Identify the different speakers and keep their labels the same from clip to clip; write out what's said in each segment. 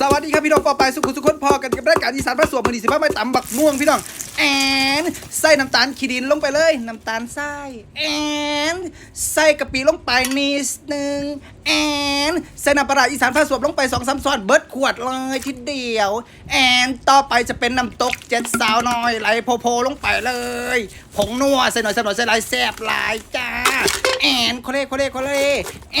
Speaker 1: สวัสดีครับพี่น้องปอไปสุขุสุขคนพอกันกับรายการอีสานพระสวมมือดีสิบ้าไม่ตำบักม่วงพี่น้องแอนใส่น้ำตาลขีดินลงไปเลยน้ำตาลทรายแอนใส่กะปิลงไปนิดนึงแอนใส่น้ำปลาอีสานพระสวมลงไปสองสามช้อนเบิร์ดขวดเลยทีเดียวแอนต่อไปจะเป็นน้ำตกเจ็ดสาวน้อยไหลโพโพลงไปเลย ผงนัวใส่หน่อยใส่หน่อยใส่ลายแซ่บหลายจ้า แอนโคเล่โคเล่โคเล่แอ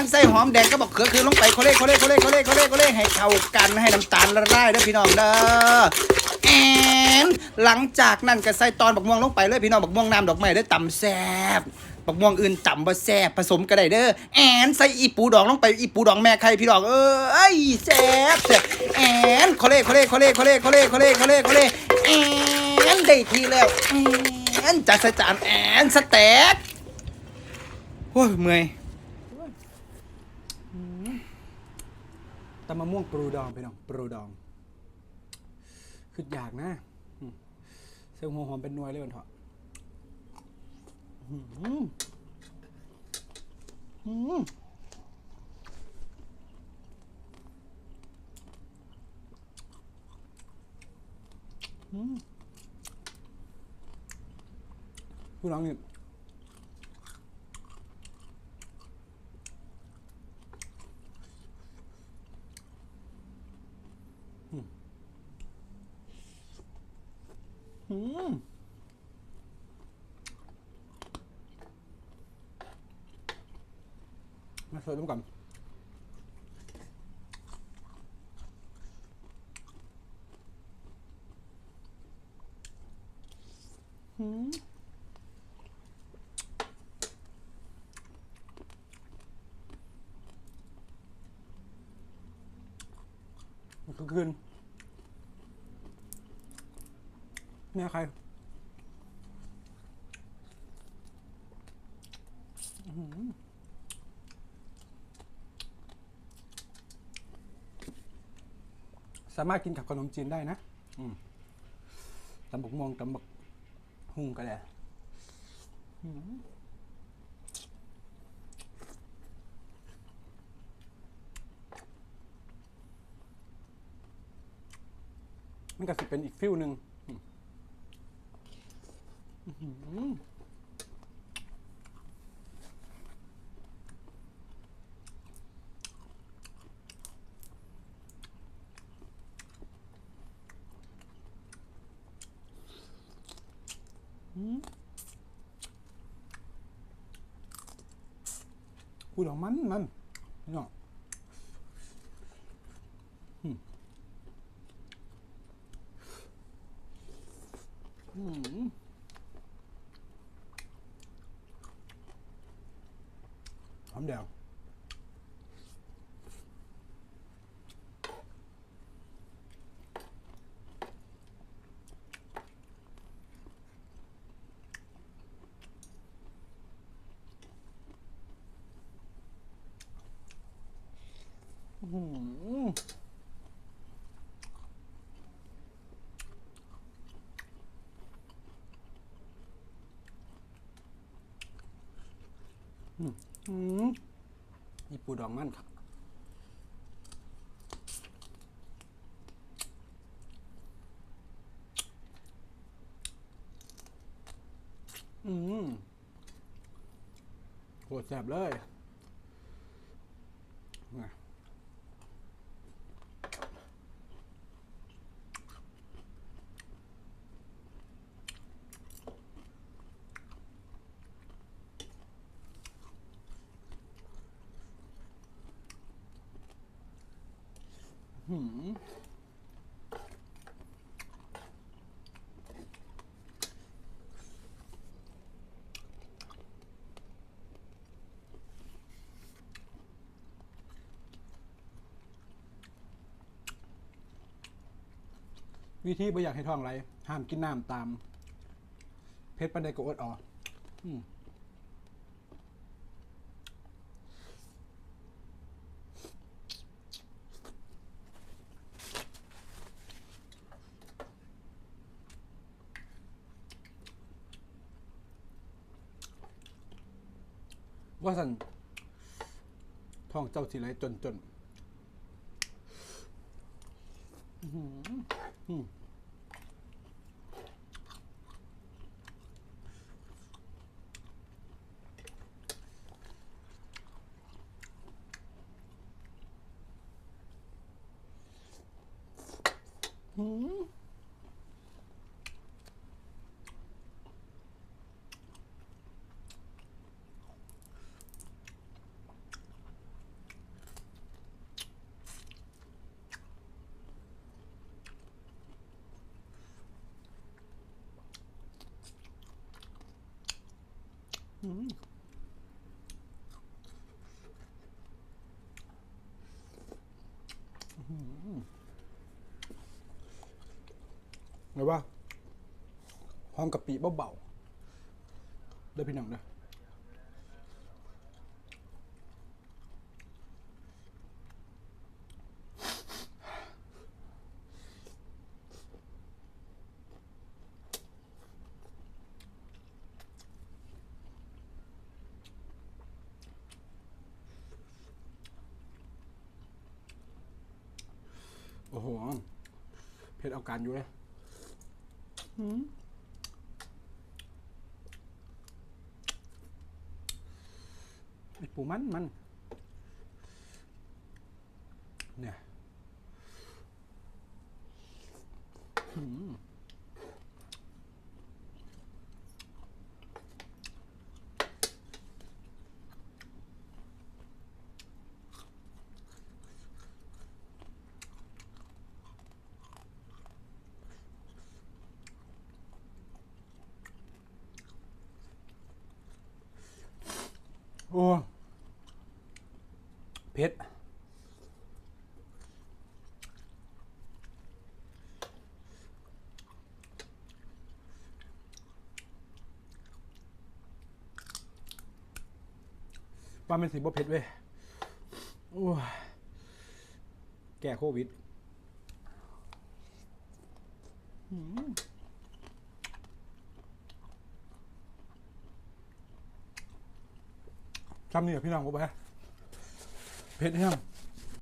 Speaker 1: นใส่หอมแดงก็บอกเขือคือลงไปโคเล่โคเล่โคเล่โคเล่โคเล่โคเล่ให้เข้ากันให้น้ำตาลละลายเด้อพี่น้องเด้อแอนหลังจากนั้นก็ใส่ตอนบักม่วงลงไปเลยพี่น้องบักม่วงน้ำดอกไม้ได้ต่ำแซ่บบักม่วงอื่นต่ำบ่แซ่บผสมก็ได้เด้อแอนใส่อีปูดองลงไปอีปูดองแม่ใครพี่น้องเอ้ยแซ่บแซ่บแอนโคเล่โคเล่โคเล่โคเล่โคเล่โคเล่โคเล่โคเล่แอนได้ทีแล้วแอนจัดใส่จานแอนสเต็ก โอ้ยเมื่อยตำมะม่วงปรูดองไปน้องปรูดอง คืออยากนะอืมเซลหัวหอมเป็นนวยเลยวันเถอะอื้อหืออือหืออื้อผู้น้องนี่อืม มาเสิร์ฟน้ำก่อนอืมมันคือคืนเนี่ยใคร สามารถกินกับขนมจีนได้นะอืมตำบักม่วงตำบักหุ่งก็ได้อืมมันก็สิเป็นอีกฟิลหนึ่งอืม พูดออกมันมันพี่น้ออืมหอมแดง นี่ปูดองมันครับอืมโหดแสบเลยน่ะ วิธีไม่อยากให้ท้องไร ห้ามกินน้ำตาม เพชรปันไดกอดอออืม ว่าสันท้องเจ้าสิไรจนจน อืม
Speaker 2: ไงว่าหอมกะปิเบาๆได้พี่น้องเด้อโอ้โห เผ็ดเอาการอยู่เลยไอ้ปูมันมัน เนี่ยหืมโอ้เผ็ดปลาเป็นสีบ่เผ็ดเว้ยโอ้ยแก้โควิดหืมจำนี่เหรอพี่น้องกูไป เผ็ดแห้ง